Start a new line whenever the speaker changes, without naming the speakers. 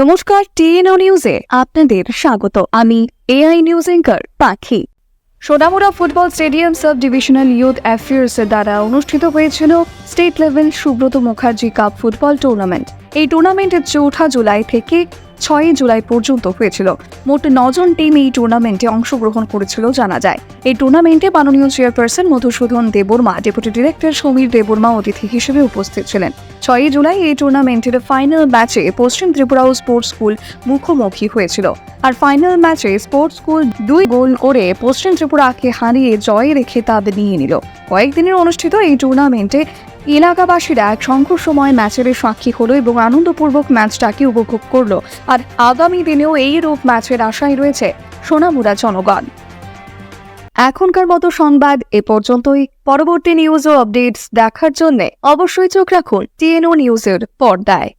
নমস্কার, টিএনও নিউজে আপনাদের স্বাগত। আমি AI news anchor Pakhi. Sonamura football stadium sub divisional youth affairs দ্বারা অনুষ্ঠিত হয়েছিল state level Subrata Mukherjee cup football tournament. এই টুর্নামেন্টের চৌঠা জুলাই থেকে ছয়ই জুলাই পর্যন্ত হয়েছিল। মোট নজন টিম এই টুর্নামেন্টে অংশগ্রহণ করেছিল জানা যায়। এই টুর্নামেন্টে মাননীয় chairperson Madhusudan Debbarma deputy director Samir Debbarma অতিথি হিসেবে উপস্থিত ছিলেন। ছয়ই জুলাই এই টুর্নামেন্টের ফাইনাল ম্যাচে পশ্চিম ত্রিপুরা স্পোর্টস স্কুল মুখোমুখি হয়েছিল। আর ফাইনাল ম্যাচে স্পোর্টস স্কুল দুই গোল করে পশ্চিম ত্রিপুরাকে হারিয়ে জয় রেখে খেতাব নিয়ে নিল। কয়েকদিনের অনুষ্ঠিত এই টুর্নামেন্টে এলাকাবাসীরা এক সংঘর্ষময় ম্যাচের সাক্ষী হলো এবং আনন্দপূর্বক ম্যাচটাকে উপভোগ করল। আর আগামী দিনেও এই রূপ ম্যাচের আশায় রয়েছে সোনামুরা জনগণ। এখনকার মতো সংবাদ এ পর্যন্তই। পরবর্তী নিউজ ও আপডেটস দেখার জন্য অবশ্যই চোখ রাখুন টিএনও নিউজের পর্দায়।